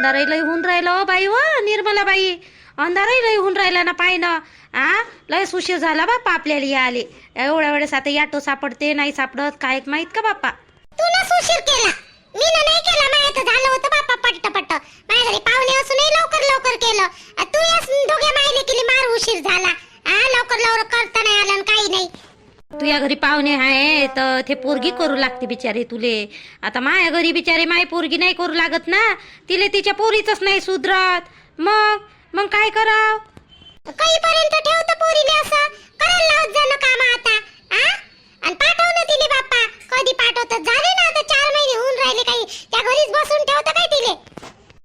अंधारही लय होऊन राहिलं हो बाई हो, व निर्मला बाई अंधारही लय होऊन राहिला ना पाय ना आ? लय उशीर झाला बाप्पा आपल्याला या आले. एवढ्या वेळेस आता याटो सापडते नाही सापडत काय माहीत का बाप्पा? तू ना सुशीर केला. मी ना नाही केला माझ्या तर झालं होतं बाप्पा पट्ट पट्ट माझ्या घरी पाहुणे असूनही लवकर लवकर केलं. तू या दोघे माहिले केली मार उशीर झाला. हा लवकर लवकर करता नाही आलं आणि काही नाही. तुझ्या घरी पाहुणे आहे तर ते पोरगी करू लागते बिचारे तुले. आता माया घरी बिचारे माय पोरगी नाही करू लागत ना तिले तिच्या पोरीच नाही सुधरत. मग मग काय कराव? काहीपर्यंत ठेवतं पोरीले असं? करायला लावत जाणं काम आता हा आणि पाठव ना तिले बाप्पा. कधी पाठवत? झाले ना आता चार महिने होऊन राहिले काही. त्या घरीच बसून ठेवतं काय तिले?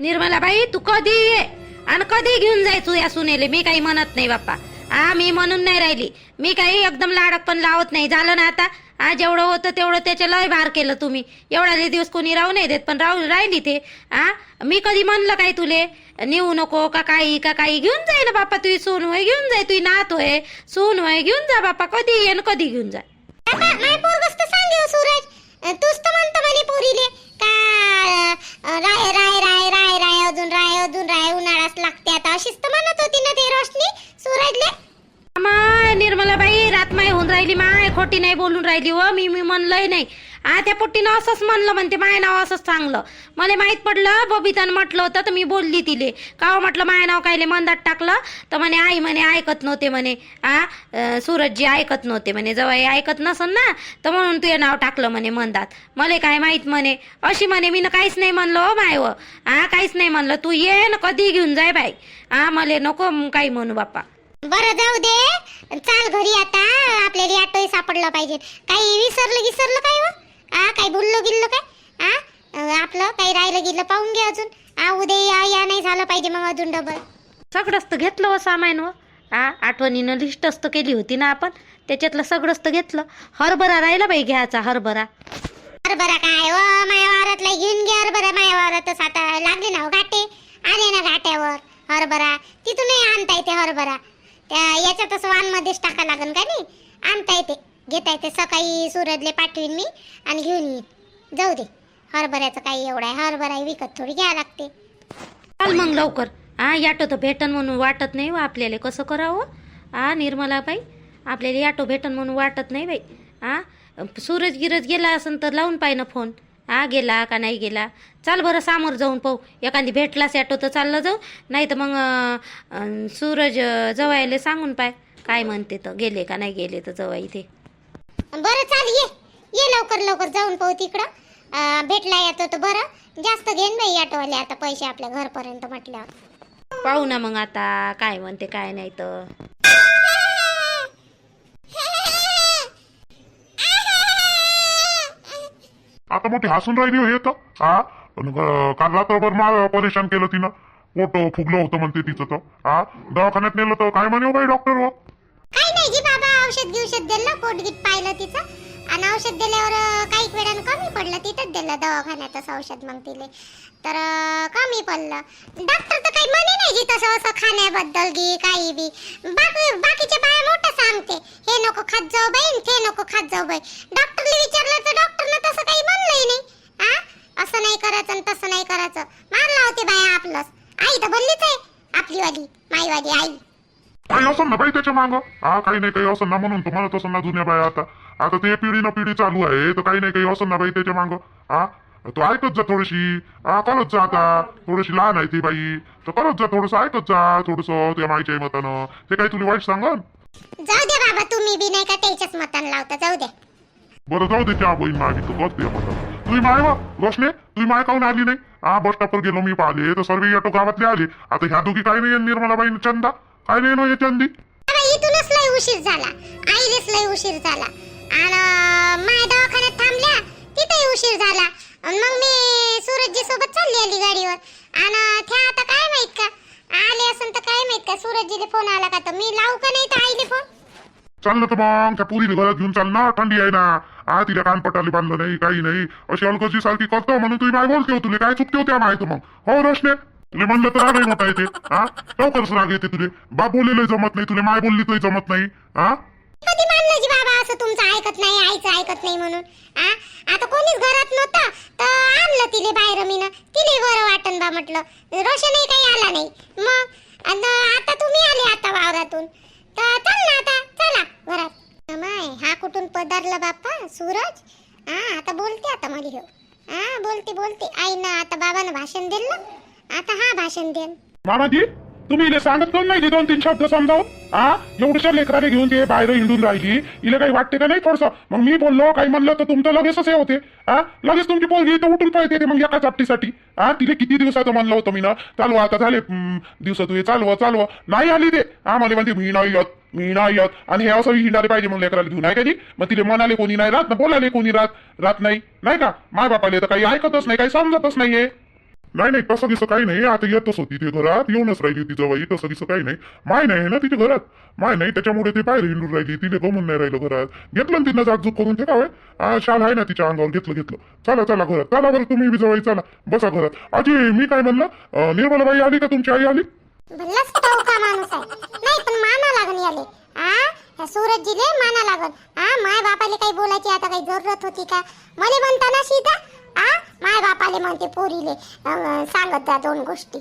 निर्मला बाई तू कधी ये? आणि कधी घेऊन जायचो या सुनेले? मी काही म्हणत नाही बाप्पा. हा मी म्हणून नाही राहिली. मी काही एकदम लाडक पण लावत नाही. झालं ना आता? हा जेवढं होतं तेवढं त्याचे लय भार केलं तुम्ही. एवढा दिवस कोणी राहू नाही देत पण राहू राहिली ते. हा मी कधी म्हणलं काय तुले? नेऊ नको का काही का काही? घेऊन जाय ना बाप्पा तुझी सून होय घेऊन जाय तुझी नात होय. सून होय घेऊन जा बाप्पा कधी ये कधी घेऊन जा. हो, तूच तर म्हणतो पोरीले. राय राय राय राय राय अजून राय अजून राय उन्हाळाच लागते. आता अशीच तर म्हणत होती ना ते रोशनी सूरजले. निर्मला बाई रातमाय होऊन राहिली माय खोटी नाही बोलून राहिली व मी मी म्हणलंय नाही. आ त्या पोट्टीनं असंच म्हणलं म्हणते माय नाव असंच सांगलं. मला माहीत पडलं बबितानं म्हटलं होतं तर मी बोलली तिले. का हो म्हटलं माय नाव कायले मंदात टाकलं? तर म्हणे आई म्हणे ऐकत नव्हते म्हणे. आ सूरजजी ऐकत नव्हते म्हणे. जेव्हा ऐकत नसन ना तर म्हणून तुझे नाव टाकलं म्हणे मंदात. मला काय माहीत म्हणे. अशी म्हणे मी काहीच नाही म्हणलं हो माय व. हा काहीच नाही म्हणलं. तू ये ना कधी घेऊन जाय बाई. हा मला नको काही म्हणू बाप्पा. बरं जाऊ दे. चाल घरी आता. आपल्याला ऑटोही सापडलं पाहिजे. काही विसरलं विसरलं काय व आ काही भुललो गिल्लो काय? आपलं काही राहिलं गिल्लं पाहून घे अजून. उद्या या या नाही झालं पाहिजे मग अजून डबल सगळंच तर घेतलं व सामान व हा आठवणीनं लिस्टच तर केली होती ना आपण. त्याच्यातलं सगळंच तर घेतलं. हरभरा राहिला बाई घ्यायचा हरभरा. हरभरा काय व माया वावरातला घेऊन घे हरभरा. माया वावरातच आता लागले ना हो घाटे. आले ना घाट्यावर. हरभरा. तिथूनही आणता येते हरभरा. त्या याच्यातच वानमध्येच टाका लागन का नाही? आणता येते. घेता येते. सकाळी सूरजले पाठवीन मी आणि घेऊन येईन. जाऊ दे. हरभऱ्याचं काही एवढं आहे. हरभरा विकत थोडी घ्यावं लागते. चाल मग लवकर. हा याटो तर भेटन म्हणून वाटत नाही व आपल्याला. कसं करावं? हा निर्मला बाई आपल्याला याटो भेटन म्हणून वाटत नाही बाई. हा सूरज गिरज गेला असन तर लावून पाहिजे ना फोन. हा गेला का नाही गेला? चाल बरं सामोर जाऊन पाहू. एखादी भेटलास ॲटो तर चाललं जाऊ. नाही तर मग सूरज जवायला सांगून पाय. काय म्हणते तर गेले का नाही गेले तर जवा इथे. बरं चाल ये. ये लवकर लवकर जाऊन पाहू तिकडं. भेटला येतो तर बरं. जास्त घेईन बाई ऑटोवाले आता पैसे आपल्या घरपर्यंत म्हटल्यावर. पाहू ना मग आता काय म्हणते काय नाही तर. आता मोठी हसून राहिली हे तर हा? अन ग- काल रात्रभर मला परेशान केलं तिनं. पोट फुगलं होतं म्हणते तिचं तर. हा? दवाखान्यात नेलं तर काय म्हणे हो बाई डॉक्टर हो काही नाही जी बाबा. औषध गिवषध दिलं पोटगीत पाहिलं तिचं. आणि औषध दिल्यावर काही वेळानं कमी पडलं तिथंच दिलं दवाखान्यातच औषध मग तिले. तर कमी पडलं. डॉक्टर तर काही म्हणे नाही जी तसं असं खाण्याबद्दल गी काही बी. बाकी बाकीच्या बाया मोठं सांगते. हे नको खात जाऊ बाई ते नको खात जाऊ बाई. डॉक्टरला विचारलं तर डॉक्टरनं तसं काही म्हणलंही नाही. हा असं नाही करायचं आणि तसं नाही करायचं. मारला होते बाया आपलंच. आई तर बोललीच आहे आपलीवाली माईवाली आई. काही असं ना बाई त्याच्या माग? हा काही नाही काही असं ना म्हणून तर म्हणत असं ना जुन्या बाया आता. आता ते पिढी ना पिढी चालू आहे तर काही नाही काही असं ना बाई त्याच्या माग. हा तू ऐकत जा थोडीशी. हा करत जा आता. थोडीशी लहान आहे ती बाई. तर करत जा थोडस ऐकत जा थोडस त्या माईच्या मतानं. ते काही तुला वाईट सांगन? जाऊ दे बाबा तुम्ही बी नाही का त्याच्याच मतान लावता? जाऊ दे. बरं जाऊ दे त्या बहीण मागी. तू करते मत तुम्ही माय वा रोशने तुम्ही माय काहून आली नाही? हा बस स्टॉपवर गेलो मी पाहिले तर सर्व ऑटो गावातले आले. आता ह्या दोघी काय नाही निर्मला बाई चंदा. काय नाही ना हे चंदी इथूनच लय उशीर झाला. आईलेच लय उशीर झाला. आणि माय दवाखान्यात थांबल्या तिथेही उशीर झाला. मग मी सूरजजी सोबत चालली आली गाडीवर. आणि त्या आता काय माहीत का? आले असन तर काय माहीत का? सूरजजीले फोन आला का तर मी लावू का नाही तर आईले फोन? चाललं तर मग त्या पुरी घरात घेऊन चाल ना थंडी आहे ना. हा तिला कानपटाली बांधलं नाही काही नाही. अशी अलगजी सारखी करतो म्हणून तुम्ही माय बोलते हो तुला काय चुकते होत्या माहिती मग. हो रोशने तुला म्हणलं तर रागही मोठा येते. हा? लवकरच राग येते तुले बाप बोललेलं जमत नाही तुला माय बोलली तरी जमत नाही. हा? कधी मानलं जी बाबा असं तुमचं ऐकत नाही आईचं ऐकत नाही म्हणून? आ आता कोणीच घरात नव्हतं तर आणलं तिले बाहेर मीनं. तिले बरं वाटन बा म्हटलं. रोशनही काही आला नाही. मग? आणि आता तुम्ही आले आता वावरातून. तर चल ना आता चला घरात. माय हा कुठून पदारला बाप्पा? सूरज? हा आता बोलते आता मला ह्यो हा बोलते बोलते. आई ना आता बाबानं भाषण दिलं. आता हा भाषण देन. मामाजी तुम्ही इले सांगत कोण नाही दोन तीन शब्द समजावून? हा एवढ्या लेकराने घेऊन ते बाहेर हिंडून राहिली. इले काही वाटते का नाही थोडस? मग मी बोललो काही म्हणलं तर तुमचं लगेचच हे होते. हा लगेच तुमची पोरगी तर उठून पळते ते मग एका चापटीसाठी हा तिले किती दिवसाचं म्हणलं होतं मी ना चालवा आता झाले दिवस तू चालव चालव. नाही आली ते. हा मला म्हणते मी नाही येत मी नाही येत आणि हे असं हिंडाले पाहिजे मग लेकराला घेऊन. आहे का मग तिले म्हणाले कोणी नाही राहत ना बोलाले कोणी राहत राहत नाही. नाही का? माय बापाले तर काही ऐकतच नाही काही समजतच नाहीये. नाही नाही तसं दिसं काही नाही. आता येतच होती ते घरात येऊनच राहिली होती जवळ तसं दिसं काही नाही. माय नाही ना तिथे घरात. माय नाही त्याच्यामुळे ते बाहेर हिंडून राहिली. तिने गमून नाही राहिलं घरात. घेतलं ना तिनं जागजूक करून ते काय शाल आहे ना तिच्या अंगावर घेतलं घेतलं. चला चला घरात. चला बरं तुम्ही बी जवळ चला. बसा घरात. आजी मी काय म्हणलं? निर्मलाबाई आली का तुमची आई आली? भल्लाच का माणूस आहे? नाही पण माना लागन याले आ सूरजजीले माना लागन. आ माय बापाले काही बोलायची आता काही जरूरत होती का? मला म्हणताना सीता आ? माय बापाले म्हणते पोरीले अं, सांगत जा दोन गोष्टी.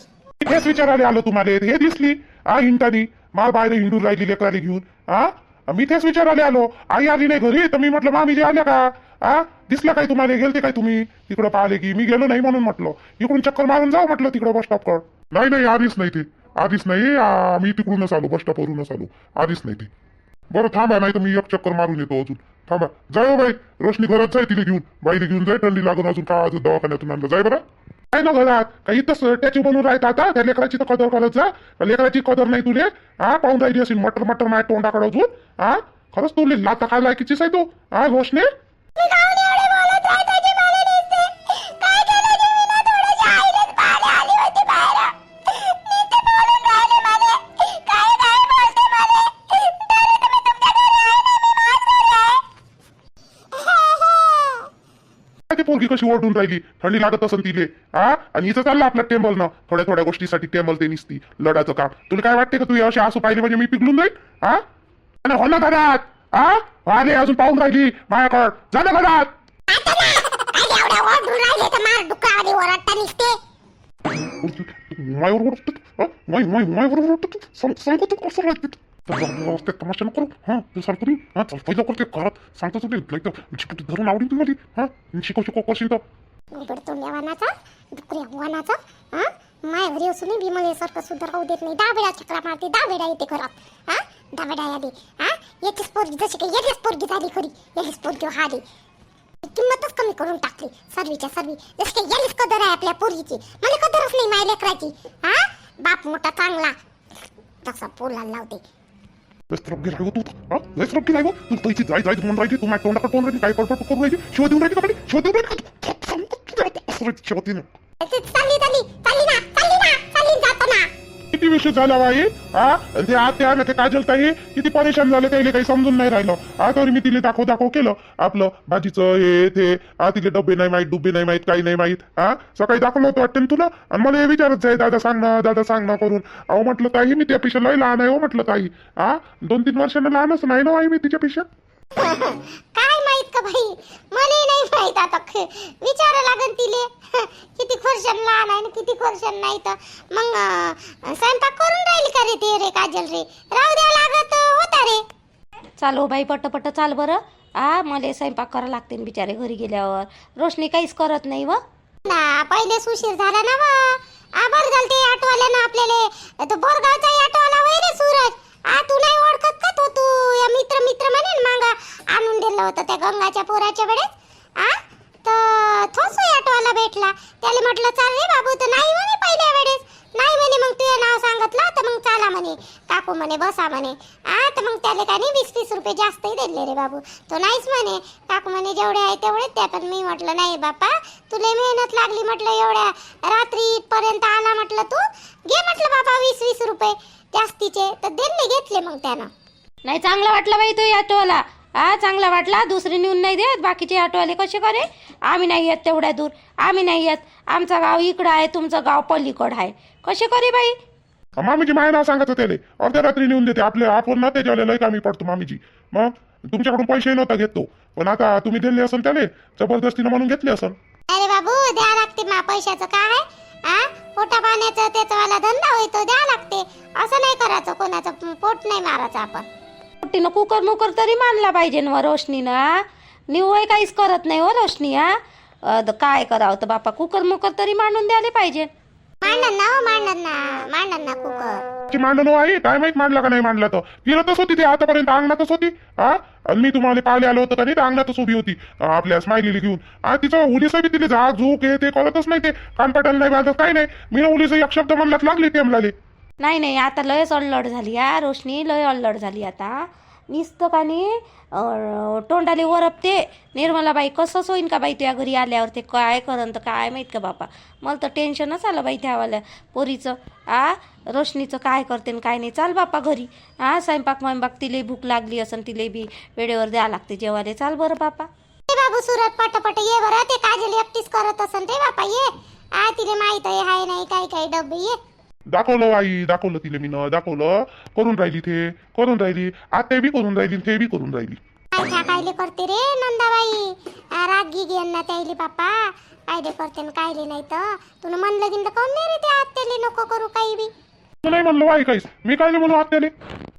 हेच विचारायला आलो तुम्हाला. हे दिसली? आ हिंटानी माल बाहेर हिंडून राहिली लेकराली घेऊन. हा मी तेच विचारायला आलो. आई आली नाही घरी तर मी म्हटलं मामी जे आल्या का? आ? दिसल्या काय तुम्हाला? गेलते काय तुम्ही? तिकडं पाहिले की मी गेलो नाही म्हणून म्हटलं. इकडून चक्कर मारून जाऊ म्हटलं तिकडं बस स्टॉप कड. नाही नाही आधीच नाही ते. आधीच नाही आ, मी तिकडूनच आलो बस स्टॉपवरूनच आलो. आधीच नाही ते. बरं थांबा नाही तर मी एक चक्कर मारून येतो अजून. थांबा. जाय हो बाई. रोशनी घरात जाय तिला घेऊन. बाईला घेऊन जाय थंडी लागून अजून का अजून दवाखान्यातून आणलं? जाय बरं. काय ना घरात? काही तसं त्याची बनवून राहत आता? त्या लेकराची तर कदर करत जा. लेकराची कदर नाही तुले. हा पाहून राहिली असेल मटर मटर माझ्या तोंडाकडे अजून. हा खरंच तुले लाता काय लायकीचीच आहे तू. हा रोशने? ती कशी ओढून राहिली? थंडी लागत असेल तिले. हा आणि इथं चाललं आपल्या टेबल ना. थोड्या थोड्या गोष्टीसाठी टेबल ते निसती. लढाचं काम. तुला काय वाटते का तू अशी आसू पाहिली म्हणजे मी पिघलून जाईल हा हो ना घरात. हा आले अजून पाहून राहिली माझ्याकड. जा ना घरात. ओरडून ओरडता मायावर ओरडतो मायावर ओरडतो सांगतो तू कसं राहते. तर व्यवस्थित तमाशा नको करू हा? तू सांगतो मी हा चल पहिलं करते घरात सांगतो तुला एकदम चिकटी धरून आवडीन तुला हां हा शिकव शिकव करशील तर उघड तोंड्या वानाचा डुकऱ्या वानाचा हा माय घरी असूनही भीमले सारखं सुद्धा राहू देत नाही. दहा वेळा चक्रा मारते दहा वेळा येते घरात. हां? दहा वेळा आली. हां? याचीच पोरगी जशी काही याचीच पोरगी झाली खरी. याचीच पोरगी हारी. किंमतच कमी करून टाकली. सर्वीच्या सर्वी जसं काही यालीच कदर आहे आपल्या पोरगीची. मला कदरच नाही माझ्या लेकराची. हा? बाप मोठा चांगला. तसा पोला लावते. लयच रब्बी राहिलो तू हा लयच रब्बी राहिलो तू पैसे जाय जाय म्हणून राहिली तू माझ्या तोंडाकडे तोंड राहिली काय पडपड करून राहिली शिव देऊन राहिली का म्हणे? शिव देऊन राहिली का तू? सांगतो तुला किती विषय झाला बाई हा? आणि ते आत्या ना ते काजल ताई किती परेशान झाले त्याला काही समजून नाही राहिलं. हा तरी मी तिला दाखव दाखव केलं. आपलं भाजीचं हे ते हा तिले डबे नाही माहीत डुबे नाही माहीत काही नाही माहीत हा? सकाळी दाखवलं होतं वाटतं तुला? आणि मला हे विचारत जाय दादा सांग ना दादा सांग ना करून. अहो म्हटलं ताई मी त्यापेक्षा लय लहान आहे हो म्हटलं ताई. हा? दोन तीन वर्षांना लहानच नाही ना आई मी तिच्यापेक्षा काय माहीत का बाई? मला नाही माहीत आता. विचारा लागन तिले. किती वर्षांना लहान आहे किती वर्षांना नाही तर. मग स्वयंपाक करून राहील का रे ते रे काजल रे? राहू द्या लागत होता रे. चाल बाई पट्ट चाल बरं. आ मला स्वयंपाक करावं लागते न बिचारे घरी गेल्यावर. रोशनी काहीच करत नाही व. ना पहिले सुशीर झाला ना वा. आभार झालं ते ऑटोवाल्यानं आपल्याला. तो बोरगावचा ऑटोवाला वय रे सूरज. आ तू नाही ओळखत का तो? तू या मित्र मित्र म्हणे मागा आणून दिलं होतं त्या गंगाच्या पोराच्या वेळेस. आ तर तोच ऑटोवाला भेटला. त्याला म्हटलं चाल रे बाबू तर नाही म्हणे पहिल्या वेळेस. नाही म्हणे मग तुझं नाव सांगितलं तर मग चाला म्हणे. काकू म्हणे बसा म्हणे. आ तर मग त्याला काय नाही वीस तीस रुपये जास्तही दिले रे बाबू. तो नाहीच म्हणे. काकू म्हणे जेवढे आहे तेवढेच त्या पण मी म्हटलं नाही बापा तुला मेहनत लागली म्हटलं एवढ्या. रात्री पर्यंत आला म्हटलं तू. घे म्हटलं बाबा वीस वीस रुपये. जास्तीचे तर दिले घेतले मग त्यानं. नाही चांगला वाटला बाई तो ऑटोवाला हा चांगला वाटला. दुसरी नेऊन नाही देत. बाकीचे ऑटोवाले कसे करे? आम्ही नाही येत तेवढ्या दूर. आम्ही नाही येत. आमचं गाव इकडं आहे तुमचं गाव पलीकडं आहे. कसे करे बाई? मामीजी माय नाव सांगायचं त्याले अर्ध्या रात्री नेऊन देते. आपले आपण ना त्याच्यावाले लय कामी पडतो मामीजी. मग तुमच्याकडून पैसे नव्हता घेतो. पण आता तुम्ही दिले असन त्याले जबरदस्तीनं म्हणून घेतले असन. अरे बाबू द्या लागते मा पैशाचं. काय आहे? आ? पोटा पाण्याचं त्याचा वाला धंदा होय तो द्या लागते. असं नाही करायचं कोणाचं पोट नाही मारायचं आपण. पोट्टीनं कुकर मुकर तरी मानला पाहिजे ना रोशनीनं निवय काहीच करत नाही हो रोशनी हा काय करावं तर बापा कुकर मुकर तरी मांडून द्यायला पाहिजे. मांडण ना हो मांडण ना मांडण ना कुकर. ची मांडणं आहे काय माहीत मांडला का नाही मांडला तर फिरतच होती ती आतापर्यंत अंगणातच होती हा आणि मी तुम्हाला पाहिले आलो होतं का नाही तर अंगणातच उभी होती. आपल्या स्माइलीला घेऊन. हा तिचं उलीसही बी तिला झाक झूक हे ते कळतच नाही ते. कानपाटाला नाही बांधत काही नाही. मी उलीसही एक शब्द म्हणलाच लागली टेमलाले नाही नाही आता लयच अल्लड झाली हा रोशनी लय अल्लड झाली आता. नुसतं का नाही अं, तोंडाले वरपते निर्मलाबाई कसंच होईन का बाई तुझ्या घरी आल्यावर? ते काय करन तर काय माहीत का बापा? मला तर टेन्शनच आलं बाई त्यावाल्या. पोरीचं आ रोशनीचं काय करते न काय नाही. चाल बापा घरी. हा स्वयंपाक स्वयंपाक तिले भूक लागली असन तिले बी वेळेवर द्या लागते जेवायला चाल बरं बापा. ए बाबू सुरत पटपट ये बरं. ते काजल एकटीच करत असन ते बापा ये. आ तिला माहीत आहे हाय नाही काय काय डब्बे ये. दाखवलं आई दाखवलं तिला मी दाखवलं करून राहिली ते करून राहिली आता बी करून राहिली ते बी करून राहिली काय कायले करते रे नंदाबाई राग घेन ना त्याईले बापा कायले करते न कायले नाही तर तुला म्हणलं गिनलं कोण नाही रे ते आत्याले नको करू काही बी तू नाही म्हणलं आई काहीच मी काय नाही म्हणू आत्याले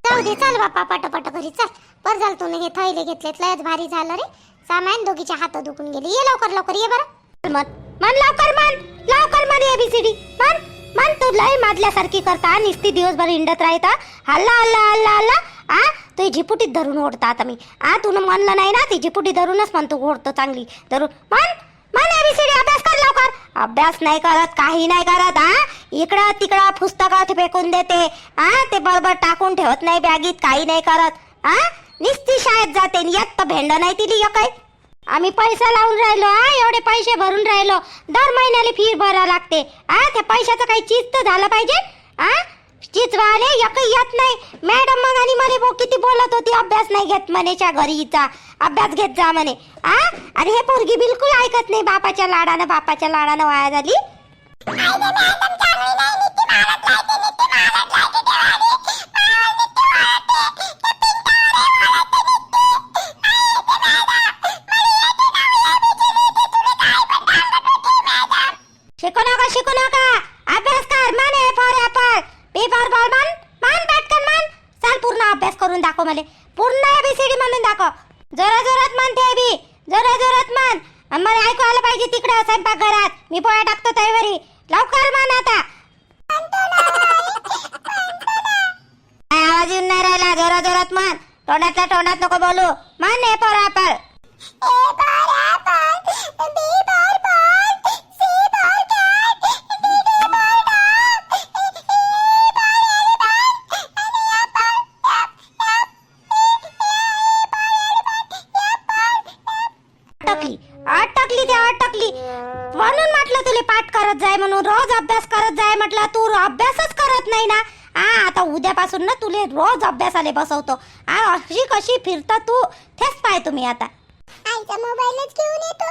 जाऊ दे चल बापा पटपट घरी चल पर झालं तू हे थैले घेतलेत लयच भारी झालं रे सामान दोघीच्या हात दुखून गेले ये लवकर लवकर ये बरं मन मन लवकर मन लवकर मन एबीसीडी मन मन तू लय माजल्यासारखी करता निस्ती दिवसभर हिंडत राहता. हल्ला हल्ला हल्ला हल्ला. आ तू झिपुटीत धरून ओढता आता मी. आ तू म्हणलं नाही ना ती झिपुटी धरूनच म्हणतो ओढतो चांगली. धरून मन मन एबीसीडी अभ्यास कर लवकर. अभ्यास नाही करत काही नाही करत हा इकडं तिकडं पुस्तकात फेकून देते. हा ते बरोबर टाकून ठेवत नाही बॅगीत काही नाही करत. हा निस्ती शाळेत जाते आणि येत तर भेंड नाही तिली एक आम्ही पैसा लावून राहिलो हा एवढे पैसे भरून राहिलो. दर महिन्याला फी भरा लागते. हा त्या पैशाचं काही चीज तर झालं पाहिजे? हा? चिचवाले एक येत नाही. मॅडम मग आणि म्हणे बो किती बोलत होती अभ्यास नाही घेत म्हणेच्या घरीचा अभ्यास घेत जा म्हणे. आ आणि हे पोरगी बिलकुल ऐकत नाही बापाच्या लाडानं बापाच्या लाडानं वाया झाली शिकू नका शिकू नका अभ्यास कर मन A for apple B for ball मन मन पटकन मन चल पूर्ण अभ्यास करून दाखव मला पूर्ण एबीसीडी म्हणून दाखव जरा जोरात म्हणते बी जरा जोरात म्हण आणि मला ऐकू आलं पाहिजे तिकडे स्वयंपाक घरात मी पोळ्या टाकतो त्यावेळी लवकर म्हण आता काय आवाज येऊन नाही राहिला जोरा जोरात म्हण तोंडातल्या तोंडात ए फॉर ऍपल ते अटकली. म्हणून म्हटलं तुला पाठ करत जाय म्हणून रोज अभ्यास करत जाय म्हटलं. तू अभ्यासच करत नाही ना. हा आता उद्यापासून ना तुले रोज अभ्यासाला बसवतो. अशी कशी फिरता तू? तेच पाय तुम्ही आता. आईचा मोबाईलच घेऊन येतो.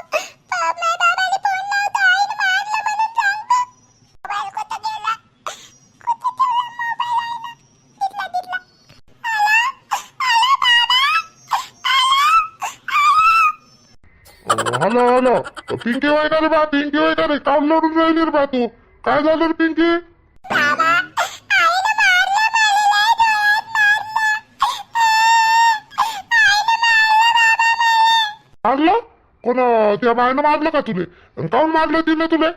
माझ्या बाबाने फोन लावतो. आईने मारलं म्हणून सांगतो. मोबाईल कुठं गेला? कुठं ठेवला मोबाईल आईनं? तिथला तिथला. हॅलो हॅलो पिंकी का रे बा पिंकी का रे. काम लढून राहिली रे बा तू. काय झालं रे पिंकी? मारलं? कोण त्या बायनं मारलं का तुले? अन काऊन मारलं तिने तुले?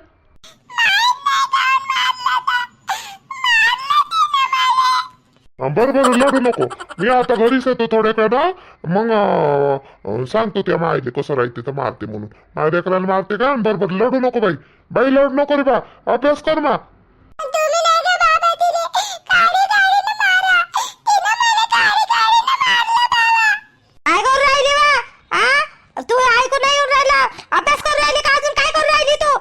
बर बरं बरं लढू नको. मी आता घरीच येतो थोड्या वेळा मग अं, सांगतो त्या मायले कसं राहते तर मारते म्हणून. माझ्या लेकराला मारते का? बरं बरं लढू नको बाई. बाई लढू नको रे बा. अभ्यास कर मा तुम्ही नाही का बाबा तिने काळी काळीने मारा तिने मला काळी काळीने मारलं बाबा काय करून राहिली वा हा तू ऐकून नाही येऊन राहिला अभ्यास करून राहिली का अजून काय करून राहिली तू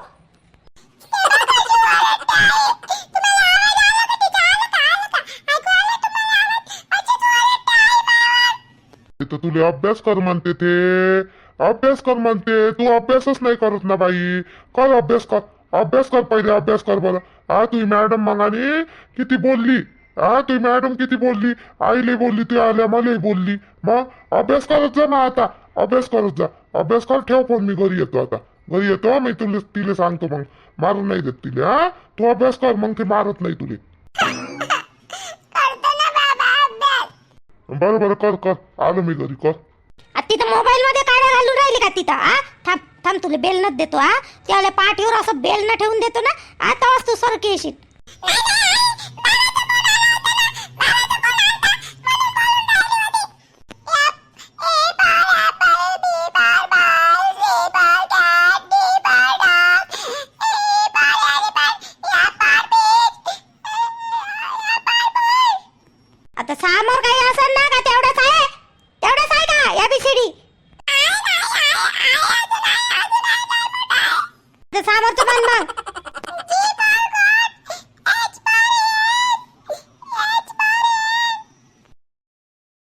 तर अभ्यास कर म्हणते ते. अभ्यास कर म्हणते. तू अभ्यासच नाही करत ना बाई. कर अभ्यास कर. अभ्यास कर पहिले अभ्यास कर बरं. हा तुझी मॅडम मगाने किती बोलली? हा तुझी मॅडम किती बोलली? आईले बोलली ती आल्या मलाही बोलली. मग अभ्यास करत जा ना आता. अभ्यास करत जा. अभ्यास कर ठेव फोन मी घरी येतो आता. घरी येतो मी तुला तिला सांगतो मग. मारून नाही देत तिला हा तू अभ्यास कर मग ते मारत नाही तुले. बरं बरं कर कर. आलो मी घरी कर. आ, तिथं मोबाईल मध्ये काय घालून राहिली का तिथं आ? थांब थांब तुला बेल नच देतो हा त्याला पाठीवर असं बेल न ठेवून देतो ना आता तू सरकी येशील.